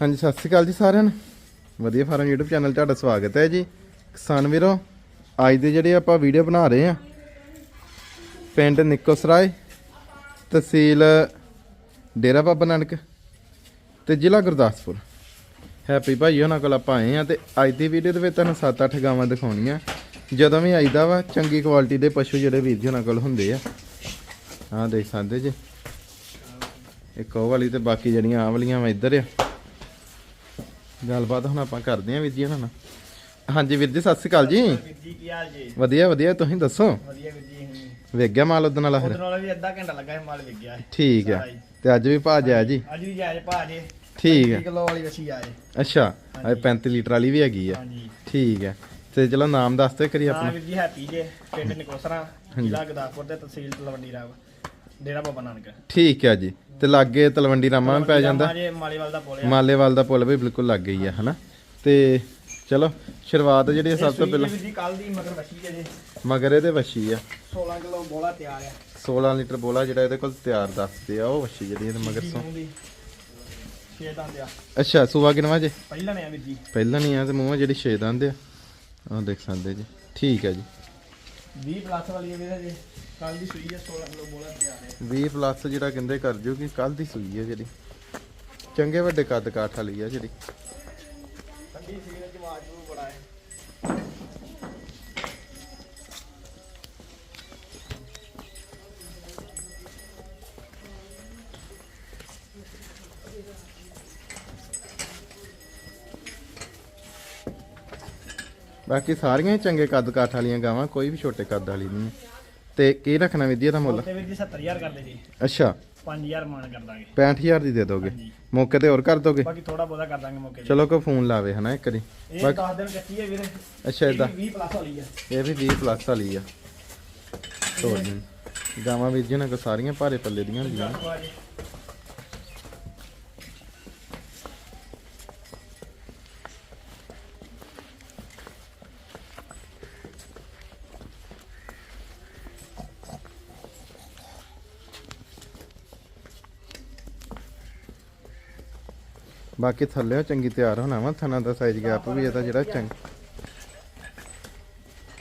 ਹਾਂਜੀ, ਸਤਿ ਸ਼੍ਰੀ ਅਕਾਲ ਜੀ ਸਾਰਿਆਂ ਨੂੰ। ਵਧੀਆ ਫਾਰਮ YouTube ਚੈਨਲ ਤੁਹਾਡਾ ਸਵਾਗਤ ਹੈ ਜੀ। ਕਿਸਾਨ ਵੀਰੋ, ਅੱਜ ਦੇ ਜਿਹੜੇ ਆਪਾਂ ਵੀਡੀਓ ਬਣਾ ਰਹੇ ਆ ਪਿੰਡ ਨਿੱਕੋਸਰਾਏ, ਤਹਿਸੀਲ ਡੇਰਾ ਬਾਬਾ ਨਾਨਕ ਤੇ ਜ਼ਿਲ੍ਹਾ ਗੁਰਦਾਸਪੁਰ। ਹੈਪੀ ਭਾਈ ਉਹਨਾਂ ਕੋਲ ਆਪਾਂ ਆਏ ਆ ਤੇ ਅੱਜ ਦੀ ਵੀਡੀਓ ਦੇ ਵਿੱਚ ਤੁਹਾਨੂੰ 7-8 ਗਾਵਾਂ ਦਿਖਾਉਣੀਆਂ। ਜਦੋਂ ਵੀ ਆਈਦਾ ਵਾ, ਚੰਗੀ ਕੁਆਲਿਟੀ ਦੇ ਪਸ਼ੂ ਜਿਹੜੇ ਵੀਰ ਜੀ ਉਹਨਾਂ ਕੋਲ ਹੁੰਦੇ ਆ। ਆਹ ਦੇਖ ਸਕਦੇ ਜੀ। ਇੱਕ ਉਹ ਵਾਲੀ ਤੇ ਬਾਕੀ ਜਿਹੜੀਆਂ ਆਹ ਵਾਲੀਆਂ ਵਾ ਇੱਧਰ ਆ। ਗੱਲਬਾਤ ਹੁਣ ਆਪਾਂ ਕਰਦੇ ਆਂ ਵੀਰ ਜੀ ਇਹਨਾਂ ਨਾਲ। ਹਾਂਜੀ ਵੀਰ ਜੀ ਸਤਿ ਸ਼੍ਰੀ ਅਕਾਲ ਜੀ। ਵੀਰ ਜੀ ਕੀ ਹਾਲ ਜੀ? ਵਧੀਆ ਵਧੀਆ ਤੁਸੀਂ ਦੱਸੋ? ਵਧੀਆ ਵੀਰ ਜੀ ਵੇਖ ਗਿਆ ਮਾਲ ਉਦੋਂ ਵਾਲਾ ਉਹਦੇ ਫਿਰ ਨਾਲ ਵੀ ਅੱਧਾ ਘੰਟਾ ਲੱਗਾ ਹੈ ਮਾਲ ਵਿਕ ਗਿਆ ਹੈ। ਠੀਕ ਹੀ। ਤੇ ਅੱਜ ਵੀ ਭਾਜ ਆ ਜੀ? ਅੱਜ ਵੀ ਜਾਇਜ਼ ਭਾ ਜੇ। ਠੀਕ ਹੈ ਕਿਲੋ ਵਾਲੀ ਵਛੀ ਆਏ ਅੱਛਾ ਅੱਜ 35 ਲੀਟਰ ਵਾਲੀ ਵੀ ਹੈਗੀ ਆ। ਹਾਂਜੀ। ਠੀਕ ਹੈ ਤੇ ਚਲੋ ਨਾਮ ਦੱਸ ਤੇ ਕਰੀ ਹਾਂ ਆਪਣਾ। ਵੀਰ ਜੀ ਹੈਪੀ ਜੇ ਪਿੰਡ ਨਿਕੋਸਰਾ ਜ਼ਿਲ੍ਹਾ ਗੁਰਦਾਸਪੁਰ ਦੇ ਤਹਿਸੀਲ ਤਲਵੰਡੀ ਰਾਮ ਡੇਰਾ ਬਾਬਾ ਨਾਨਕ। ਠੀਕ ਹੈ ਜੀ। ਤੇ ਲਾਗੇ ਤਲਵੰਡੀ ਰਾਮਾ ਵੀ ਪੈ ਜਾਂਦਾ। ਜੇ ਮਾਲੀਵਾਲ ਦਾ ਪੁਲ ਆ। ਮਾਲੇਵਾਲ ਦਾ ਪੁੱਲ ਵੀ ਬਿਲਕੁਲ ਲੱਗ ਗਈ ਆ ਹਨਾ? ਤੇ ਚਲੋ ਸ਼ੁਰੂਆਤ ਜਿਹੜੀ ਸਭ ਤੋਂ ਪਹਿਲਾਂ ਜੀ ਕੱਲ ਦੀ ਮਗਰ ਵਛੀ ਜੇ। ਮਗਰ ਇਹਦੇ ਵੱਛੀ ਆ। 16 ਕਿਲੋ ਬੋਲਾ ਤਿਆਰ ਆ। 16 ਲੀਟਰ ਬੋਲਾ ਜਿਹੜਾ ਇਹਦੇ ਕੋਲ ਤਿਆਰ ਦੱਸਦੇ ਆ ਉਹ ਵੱਛੀ ਜਿਹੜੀ ਇਹਦੇ ਮਗਰ ਸੋ। ਛੇ ਦੰਦ ਆ। ਅੱਛਾ ਸੂਆ ਕਿਨਵਾ ਜੇ? ਪਹਿਲਾਂ ਨੇ ਆ ਵੀਰ ਜੀ। ਪਹਿਲਾਂ ਨਹੀਂ ਆ ਤੇ ਮੂੰਹ ਜਿਹੜੀ ਛੇ ਦੰਦ ਆ। ਆਹ ਦੇਖ ਸਕਦੇ ਜੀ। ਠੀਕ ਹੈ ਜੀ। 20 ਪਲੱਸ ਵਾਲੀ ਹੈ ਵੀਰ ਜੀ ਕੱਲ ਦੀ ਸੂਈ ਹੈ 16 ਕਿਲੋ ਬੋਲਾ ਤਿਆਰ ਹੈ 20 ਪਲੱਸ ਜਿਹੜਾ ਕਹਿੰਦੇ ਕਰ ਜੂਗੀ ਕੱਲ ਦੀ ਸੂਈ ਹੈ ਜਿਹੜੀ। ਚੰਗੇ ਵੱਡੇ ਕੱਦ ਕਾਠ ਵਾਲੀ ਆ ਜਿਹੜੀ। ਠੰਡੀ ਸੀ ਬਾਕੀ ਸਾਰੀਆਂ ਹੀ ਚੰਗੇ ਕੱਦ ਕਾਠ ਵਾਲੀਆਂ ਗਾਵਾਂ ਕੋਈ ਵੀ ਛੋਟੇ ਕੱਦ ਵਾਲੀ ਨਹੀਂ। ਹੈ। ਤੇ ਕੀ ਰੱਖਣਾ ਵਿਧੀ ਦਾ ਮੁੱਲ? ਤੇ ਵੀਰ ਜੀ 70000 ਕਰਦੇ ਜੀ। ਅੱਛਾ। 5000 ਮਾਨ ਕਰ ਦਾਂਗੇ 65000 ਦੀ ਦੇ ਦੋਗੇ? ਹਾਂਜੀ। ਮੌਕੇ ਤੇ ਹੋਰ ਕਰ ਦੋਗੇ? ਬਾਕੀ ਥੋੜਾ ਬਹੁਤਾ ਕਰ ਦਾਂਗੇ ਮੌਕੇ ਤੇ। ਚਲੋ ਕੋਈ ਫੋਨ ਲਾਵੇ ਹਨਾ ਇੱਕ ਵਾਰੀ। ਇਹ ਬਾਕੀ 10 ਦਿਨ ਕੱਚੀ ਹੈ ਵੀਰੇ। ਅੱਛਾ ਇਦਾਂ 20 ਪਲੱਸ ਵਾਲੀ ਹੈ ਇਹ ਵੀ 20 ਪਲੱਸ ਵਾਲੀ ਆ। ਤੋੜ ਦਿਨ ਗਾਵਾਂ ਵੀਰ ਜੀ ਨਾਲ ਕੋ ਸਾਰੀਆਂ ਭਾਰੇ ਪੱਲੇ ਦੀਆਂ ਹੁੰਦੀਆਂ। ਨੇ। ਬਾਕੀ ਥੱਲੇ ਚੰਗੀ ਤਿਆਰ ਹੋਣਾ ਵਾ ਥਣਾ ਦਾ ਸਾਈਜ਼ ਗੈਪ ਵੀ ਇਹਦਾ ਜਿਹੜਾ ਚੰਗ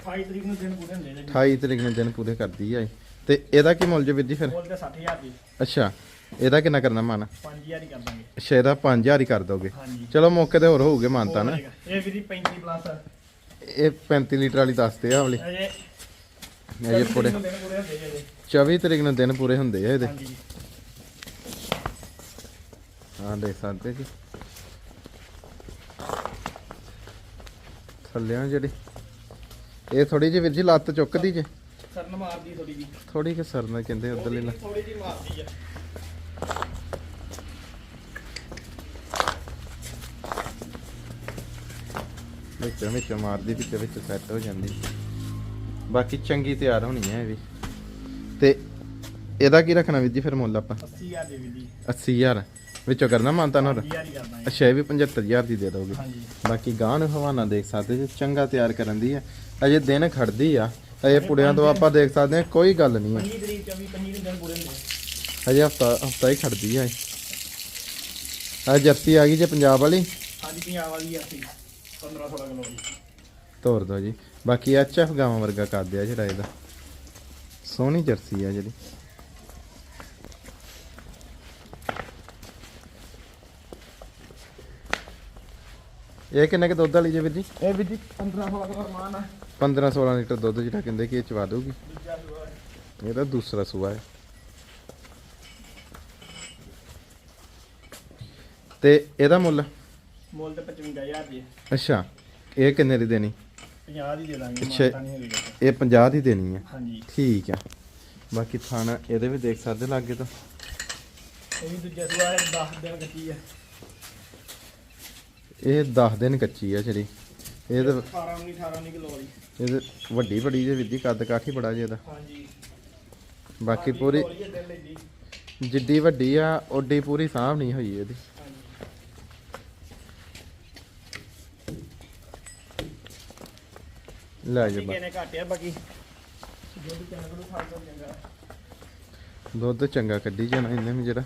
28 ਤਰੀਕ ਨੂੰ ਦਿਨ ਪੂਰੇ ਹੁੰਦੇ ਨੇ 28 ਤਰੀਕ ਨੂੰ ਦਿਨ ਪੂਰੇ ਕਰਦੀ ਆ ਇਹ। ਤੇ ਇਹਦਾ ਕੀ ਮੁੱਲ ਜੇ ਵੀਰ ਜੀ ਫਿਰ? ਬੋਲ ਤੇ 60000 ਦੀ ਅੱਛਾ ਇਹਦਾ ਕਿੰਨਾ ਕਰਨਾ ਮਨ? 5000 ਹੀ ਕਰ ਦਾਂਗੇ ਅੱਛਾ ਇਹਦਾ 5000 ਹੀ ਕਰ ਦੋਗੇ। ਹਾਂਜੀ। ਚਲੋ ਮੌਕੇ ਤੇ ਹੋਰ ਹੋਊਗੇ ਮਾਨਤਾ ਨਾ। ਇਹ ਵੀਰੀ 35 ਪਲੱਸ ਇਹ 35 ਲੀਟਰ ਵਾਲੀ ਦੱਸਦੇ ਆ ਵਾਲੀ। ਅਜੇ ਪੂਰੇ ਪੂਰੇ ਹੁੰਦੇ ਜੇ ਇਹਦੇ। 24 ਤਰੀਕ ਨੂੰ ਦਿਨ ਪੂਰੇ ਹੁੰਦੇ ਆ ਇਹਦੇ। ਹਾਂਜੀ। ਹਾਂ ਦੇਖ ਸਕਦੇ ਜੀ। ਥੱਲਿਆਂ ਜਿਹੜੀ। ਇਹ ਥੋੜੀ ਜਿਹੀ ਵੀਰ ਜੀ ਲੱਤ ਚੁੱਕਦੀ ਜੇ। ਸਰਨ ਮਾਰਦੀ ਥੋੜੀ ਜੀ ਥੋੜੀ ਕਿ ਸਰਨਾ ਕਹਿੰਦੇ ਉਧਰਲੀ ਲੱਤ। ਥੋੜੀ ਜੀ ਮਾਰਦੀ ਆ। ਵਿੱਚੋਂ ਵਿੱਚੋਂ ਮਾਰਦੀ ਵਿੱਚੋਂ ਵਿੱਚ ਸੈੱਟ ਹੋ ਜਾਂਦੀ। ਬਾਕੀ ਚੰਗੀ ਤਿਆਰ ਹੋਣੀ ਹੈ ਇਹ ਵੀ। ਤੇ ਇਹਦਾ ਕੀ ਰੱਖਣਾ ਵੀਰ ਜੀ ਫਿਰ ਮੁੱਲ ਆਪਾਂ? 80000 ਦੇ ਵੀਰ ਜੀ। 80000 ਵਿੱਚੋਂ ਕਰਨਾ ਮਾਨਤਾ ਨਾ 20000 ਹੀ ਕਰ ਦਾਂਗੇ ਅੱਛਾ ਇਹ ਵੀ 75000 ਦੀ ਦੇ ਦੋਗੇ। ਹਾਂਜੀ। ਬਾਕੀ ਗਾਂ ਨੂੰ ਹਵਾਨਾ ਦੇਖ ਸਕਦੇ ਜੀ ਚੰਗਾ ਤਿਆਰ ਕਰਨ ਦੀ ਹੈ। ਅਜੇ ਦਿਨ ਖੜਦੀ ਆ। ਅਜੇ ਪੁੜਿਆਂ ਤੋਂ ਆਪਾਂ ਦੇਖ ਸਕਦੇ ਹਾਂ ਕੋਈ ਗੱਲ ਨਹੀਂ ਹੈ। 25 ਤਰੀਕ 24 25 ਨੂੰ ਦਿਨ ਪੂਰੇ ਹੁੰਦੇ ਅਜੇ ਹਫਤਾ ਹਫਤਾ ਹੀ ਖੜਦੀ ਆ ਆ ਜਰਸੀ ਆ ਗਈ ਜੇ ਪੰਜਾਬ ਵਾਲੀ? ਹਾਂਜੀ ਪੰਜਾਬ ਵਾਲੀ ਆ ਸੀ 15 16 ਕਿਲੋ ਦੀ ਤੋਰ ਦੋ ਜੀ। ਬਾਕੀ ਐਚਐਫ ਗਾਵਾਂ ਵਰਗਾ ਕਰਦੇ ਆ ਜਿਹੜਾ ਇਹਦਾ। ਸੋਹਣੀ ਜਰਸੀ ਆ ਜਿਹੜੀ। ਇਹ ਕਿੰਨੇ ਕੁ ਦੁੱਧ ਵਾਲੀ ਜੇ ਵੀਰ ਜੀ? ਇਹ ਵੀਰ ਜੀ 15 16 ਕਿਲੋ ਰਮਾਨ ਆ। 15 16 ਲੀਟਰ ਦੁੱਧ ਜਿਹੜਾ ਕਹਿੰਦੇ ਕਿ ਇਹ ਚਵਾ ਦੂਗੀ ਦੂਜਾ ਸੂਆ ਹੈ। ਇਹਦਾ ਦੂਸਰਾ ਸੂਆ ਹੈ। ਤੇ ਇਹਦਾ ਮੁੱਲ? ਮੁੱਲ ਤੇ 55000 ਦੀ ਹੈ। ਅੱਛਾ ਇਹ ਕਿੰਨੇ ਦੀ ਦੇਣੀ? 50 ਦੀ ਦੇ ਦਾਂਗੇ ਅੱਛਾ। ਮਾਨਤਾ ਨਹੀਂ ਹੋਵੇਗਾ ਇਹ 50 ਦੀ ਦੇਣੀ ਹੈ। ਹਾਂਜੀ। ਠੀਕ ਆ ਬਾਕੀ ਥਾਣਾ ਇਹਦੇ ਵੀ ਦੇਖ ਸਕਦੇ ਲਾਗੇ ਤਾਂ। ਇਹ ਵੀ ਦੂਜਾ ਸੂਆ ਹੈ 10 ਦਿਨ ਕੱਚੀ ਹੈ। ਇਹ 10 ਦਿਨ ਕੱਚੀ ਆ ਜਿਹੜੀ। ਇਹ ਤਾਂ 18 19 18 19 ਕਿਲੋ ਵਾਲੀ। ਇਹ ਤਾਂ ਵੱਡੀ ਵੱਡੀ ਜੇ ਵਿੱਦੀ ਕੱਦ ਕਾਠੀ ਬੜਾ ਜੇ ਇਹਦਾ। ਹਾਂਜੀ। ਬਾਕੀ ਪੂਰੀ ਜਿੱਡੀ ਵੱਡੀ ਆ ਓਡੀ ਪੂਰੀ ਸਾਂਭ ਨਹੀਂ ਹੋਈ ਇਹਦੀ। ਲੈ ਜਾ ਘਾਟਿਆ ਬਾਕੀ? ਦੁੱਧ ਚੰਗਾ ਕੱਢੀ ਜਾਣਾ ਇਹਨੇ ਵੀ ਜਿਹੜਾ।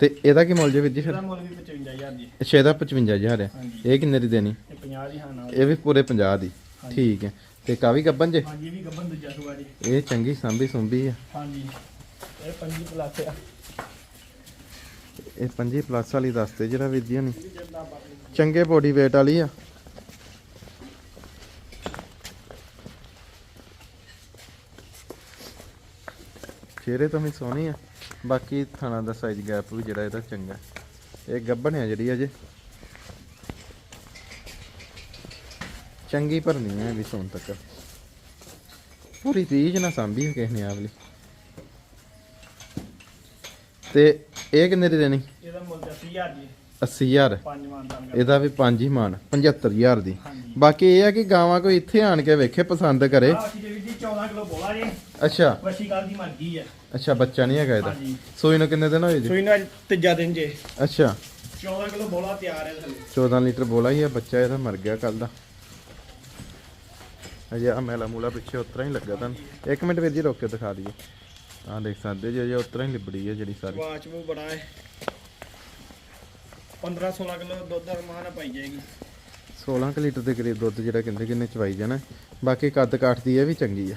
ਤੇ ਇਹਦਾ ਕੀ ਮੁੱਲ ਜੇ ਵੀਰ ਜੀ ਫਿਰ? ਇਹਦਾ ਮੁੱਲ ਵੀ 55000 ਜੀ। ਅੱਛਾ ਇਹਦਾ 55000 ਹੈ ਹਾਂਜੀ। ਇਹ ਕਿੰਨੇ ਦੀ ਦੇਣੀ? ਤੇ 50 ਦੀ ਹਾਂ ਨਾਲ ਇਹ ਵੀ ਪੂਰੇ 50 ਦੀ। ਹਾਂਜੀ। ਠੀਕ ਹੈ। ਤੇ ਕਾਵੀ ਗੱਬਨ ਜੇ? ਹਾਂਜੀ ਇਹ ਵੀ ਗੱਬਨ ਦੂਜਾ ਸੂਆ ਜੀ। ਇਹ ਚੰਗੀ ਸੰਭੀ ਸੁੰਭੀ ਆ। ਹਾਂਜੀ। ਇਹ 5 ਪਲੱਸ ਆ। ਇਹ 5 ਪਲੱਸ ਵਾਲੀ ਦੱਸਦੇ ਜਿਹੜਾ ਵੀਰ ਜੀ ਬਾਕੀ ਚੰਗੇ ਬੋਡੀ weight ਵਾਲੀ ਆ। ਚਿਹਰੇ ਤੋਂ ਵੀ ਸੋਹਣੀ ਆ। ਬਾਕੀ ਥਾਣਾ ਦਾ ਸਾਈਜ਼ ਗੈਪ ਵੀ ਜਿਹੜਾ ਇਹਦਾ ਚੰਗਾ ਇਹ ਗੱਭਣ ਆ ਜਿਹੜੀ ਅਜੇ। ਚੰਗੀ ਭਰਨੀ ਹੈ ਵੀ ਸੋਨ ਤੱਕ। ਪੂਰੀ ਰੀਝ ਨਾ ਸਾਂਭੀ ਹੈ ਕਿਸੇ ਨੇ ਆਵਲੀ ਤੇ ਇਹ ਕਿੰਨੇ ਦੀ ਦੇਣੀ? ਇਹਦਾ ਮੁੱਲ 80000 ਜੀ 80000 ਪੰਜ ਮਾਨ ਤਾਂ ਕਰ ਇਹਦਾ ਵੀ ਪੰਜ ਹੀ ਮਾਨ 75000 ਦੀ। ਬਾਕੀ ਇਹ ਆ ਕਿ ਗਾਵਾਂ ਕੋਈ ਇੱਥੇ ਆਣ ਕੇ ਵੇਖੇ ਪਸੰਦ ਕਰੇ। ਆਹ ਅਸੀਂ ਜਿਹੜੀ ਜੀ 14 ਕਿਲੋ ਬੋਲਾ ਜੀ। ਅੱਛਾ। ਵਸ਼ੀ ਕਾਲ ਦੀ ਮਰ ਗਈ ਹੈ ਅੱਛਾ ਬੱਚਾ ਨਹੀਂ ਹੈਗਾ ਇਹਦਾ। ਹਾਂਜੀ। ਸੂਈ ਨੂੰ ਕਿੰਨੇ ਦਿਨ ਹੋਏ ਜੀ? ਸੂਈ ਨੂੰ ਅੱਜ ਤੀਜਾ ਦਿਨ ਜੇ। ਅੱਛਾ। 14 ਕਿਲੋ ਬੋਲਾ ਤਿਆਰ ਹੈ ਥੱਲੇ 14 ਲੀਟਰ ਬੋਲਾ ਹੀ ਆ ਬੱਚਾ ਇਹਦਾ ਮਰ ਗਿਆ ਕੱਲ ਦਾ। ਅਜੇ ਆ ਮੈਲਾ ਮੂਲਾ ਪਿੱਛੇ ਉਤਰਾ ਹੀ ਲੱਗਾ ਤੁਹਾਨੂੰ। ਇੱਕ ਮਿੰਟ ਵੀਰ ਜੀ ਰੋਕ ਕੇ ਦਿਖਾ ਦਈਏ। ਆਹ ਦੇਖ ਸਕਦੇ ਜੀ ਅਜੇ ਉਤਰਾ ਹੀ ਲਿਬੜੀ ਹੈ ਜਿਹੜੀ ਸਾਰੀ। ਵਾਚ ਵੀ ਬੜਾ ਹੈ। 15 16 ਕਿਲੋ ਦੁੱਧ ਰਮਾਨ ਪਾਈ ਜਾਏਗੀ। 16 ਕੁ ਲੀਟਰ ਦੇ ਕਰੀਬ ਦੁੱਧ ਜਿਹੜਾ ਕਹਿੰਦੇ ਕਿੰਨੇ ਚਵਾਈ ਜਾਣਾ। ਬਾਕੀ ਕੱਦ ਕਾਠ ਦੀ ਇਹ ਵੀ ਚੰਗੀ ਆ।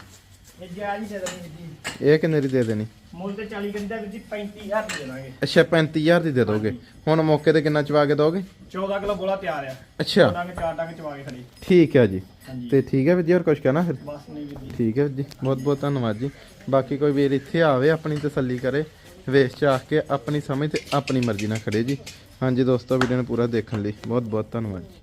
ਇਹ ਜਾਇਜ਼ ਹੀ ਦੇ ਦੇਣੀ ਜੀ ਇਹ ਕਿੰਨੇ ਦੀ ਦੇ ਦੇਣੀ? ਮੁੱਲ ਤੇ 40 ਕਹਿੰਦਾ ਵੀ ਜੀ 35000 ਦੀ ਦਾਂਗੇ ਅੱਛਾ 35000 ਦੀ ਦੇ ਦੋਗੇ। ਹੁਣ ਮੌਕੇ ਤੇ ਕਿੰਨਾ ਚਵਾ ਕੇ ਦੋਗੇ? 14 ਕਿਲੋ ਬੋਲਾ ਤਿਆਰ ਆ। ਅੱਛਾ। ਡੰਗ ਚਾਰ ਡੰਗ ਚਵਾ ਕੇ ਖੜੀ। ਠੀਕ ਹੈ ਜੀ। ਹਾਂਜੀ। ਤੇ ਠੀਕ ਹੈ ਵੀਰ ਜੀ ਹੋਰ ਕੁਝ ਕਹਿਣਾ ਫਿਰ? ਬਸ ਨਹੀਂ ਵੀਰ ਜੀ। ਠੀਕ ਹੈ ਵੀਰ ਜੀ ਬਹੁਤ ਬਹੁਤ ਧੰਨਵਾਦ ਜੀ। ਬਾਕੀ ਕੋਈ ਵੀਰ ਇੱਥੇ ਆਵੇ ਆਪਣੀ ਤਸੱਲੀ ਕਰੇ ਵੇਚ ਚਾਹ ਕੇ ਆਪਣੀ ਸਮਝ ਤੇ ਆਪਣੀ ਮਰਜ਼ੀ ਨਾਲ ਖੜੇ ਜੀ। ਹਾਂਜੀ ਦੋਸਤੋ ਵੀਡੀਓ ਨੂੰ ਪੂਰਾ ਦੇਖਣ ਲਈ ਬਹੁਤ ਬਹੁਤ ਧੰਨਵਾਦ ਜੀ।